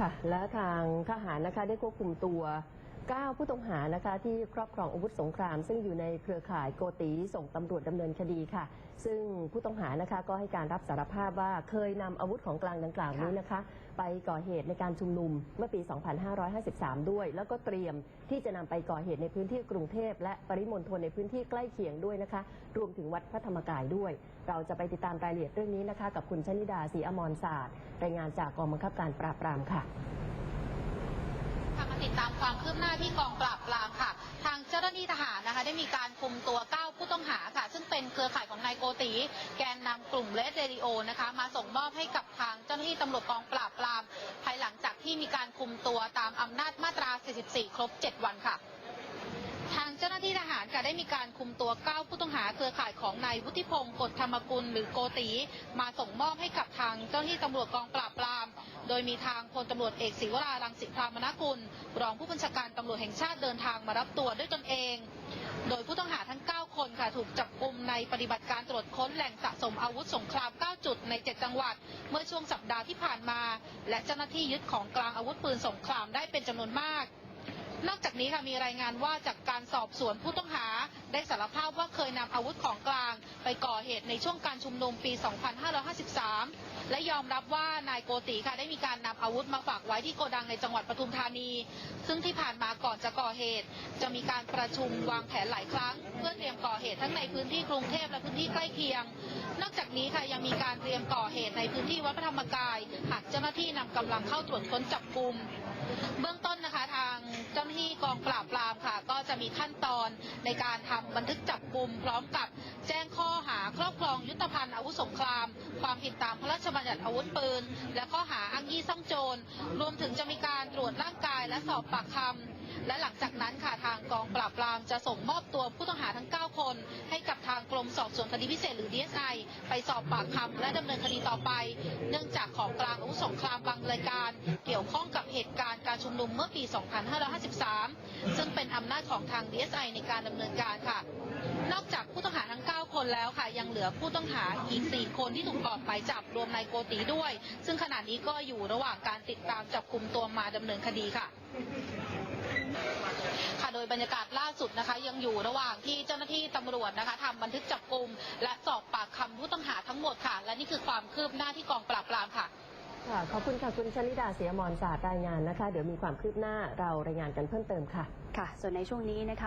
ค่ะ และทางทหารนะคะได้ควบคุมตัว 9 ผู้ต้องหานะคะที่ครอบครองอาวุธสงคราม ซึ่งอยู่ในเครือข่ายโกตีส่งตำรวจดำเนินคดีค่ะ ซึ่งผู้ต้องหานะคะก็ให้การรับสารภาพว่าเคยนำอาวุธของกลางดังกล่าวนี้นะคะ ไปก่อเหตุในการชุมนุมเมื่อปี 2553 ด้วย แล้วก็เตรียมที่จะนำไปก่อเหตุในพื้นที่กรุงเทพ และปริมณฑลในพื้นที่ใกล้เคียงด้วยนะคะ รวมถึงวัดพระธรรมกายด้วย เราจะไปติดตามรายละเอียดเรื่องนี้นะคะ กับคุณชนิดาศรีอมรศาสตร์รายงานจากกองบังคับการปราบปรามค่ะ ติดตามความคืบหน้าที่กองปราบปรามค่ะ ทางเจ้าหน้าที่ทหารนะคะ ได้มีการคุมตัว 9 ผู้ต้องหาค่ะ ซึ่งเป็นเครือข่ายของนายโกติแกนนำกลุ่มเลสเรดิโอนะคะ มาส่งมอบให้กับทางเจ้าหน้าที่ตำรวจกองปราบปราม ภายหลังจากที่มีการคุมตัวตามอำนาจมาตรา 44 ครบ 7 วันค่ะทางเจ้าหน้าที่ทหารค่ะได้มีการคุมตัว 9 ผู้ต้องหาเครือข่ายของนายวุฒิพงศ์กฎธรรมกุลหรือโกตีมาส่งมอบให้กับทางเจ้าหน้าที่ตำรวจกองปราบปราม โดยมีทางพลตำรวจเอกศิวรารังสิพรามนกุล รองผู้บัญชาการตำรวจแห่งชาติเดินทางมารับตัวด้วยตนเอง โดยผู้ต้องหาทั้ง 9 คนค่ะถูกจับกลุ่มในปฏิบัติการตรวจค้นแหล่งสะสมอาวุธสงคราม 9 จุดใน 7 จังหวัด เมื่อช่วงสัปดาห์ที่ผ่านมา และเจ้าหน้าที่ยึดของกลางอาวุธปืนสงครามได้เป็นจำนวนมาก นอกจากนี้ค่ะมีรายงานว่าจากการสอบสวนผู้ต้องหา ได้สารภาพว่าเคยนำอาวุธของกลาง ไปก่อเหตุในช่วงการชุมนุมปี 2553 และยอมรับว่านายโกติค่ะได้มีการนำอาวุธมาฝากไว้ที่โกดังในจังหวัดปทุมธานี ซึ่งที่ผ่านมาก่อนจะก่อเหตุ จะมีการประชุมวางแผนหลายครั้ง เพื่อเตรียมก่อเหตุทั้งในพื้นที่กรุงเทพและพื้นที่ใกล้เคียง นอกจากนี้ค่ะยังมีการเตรียมก่อเหตุในพื้นที่วัดพระธรรมกาย หากเจ้าหน้าที่นำกำลังเข้าตรวจค้นจับกลุ่ม มีขั้นตอนในการทำบันทึกจับกลุ่มพร้อมกับแจ้งข้อหาครอบครองยุทธภัณฑ์อาวุธสงคราม ความผิดตามพระราชบัญญัติอาวุธปืน และข้อหาอ้างยี่ซ่องโจร รวมถึงจะมีการตรวจร่างกายและสอบปากคำและหลังจากนั้นค่ะทางกองปราบปรามจะส่งมอบตัวผู้ต้องหาทั้ง 9 คน ให้กับทางกรมสอบสวนคดีพิเศษหรือ DSI ไปสอบปากคำและดำเนินคดีต่อไป เนื่องจากของกลางอาวุธสงครามบางรายการ เกี่ยวข้องกับเหตุการณ์การชุมนุมเมื่อปี 2553 อำนาจของทาง DSI ในการดำเนินการค่ะ นอกจากผู้ต้องหาทั้ง 9 คนแล้วค่ะ ยังเหลือผู้ต้องหาอีก 4 คนที่ถูกออกหมายจับรวมนายโกตีด้วย ซึ่งขณะนี้ก็อยู่ระหว่างการติดตามจับกลุ่มตัวมาดำเนินคดีค่ะค่ะโดยบรรยากาศล่าสุดนะคะ ยังอยู่ระหว่างที่เจ้าหน้าที่ตำรวจนะคะทำบันทึกจับกลุ่มและสอบปากคำผู้ต้องหาทั้งหมดค่ะ และนี่คือความคืบหน้าที่กองปราบปรามค่ะ ค่ะขอบคุณค่ะ คุณชนิดาเสียมรศาสตร์รายงานนะคะ เดี๋ยวมีความคืบหน้าเรารายงานกันเพิ่มเติมค่ะ ค่ะ ส่วนในช่วงนี้นะคะ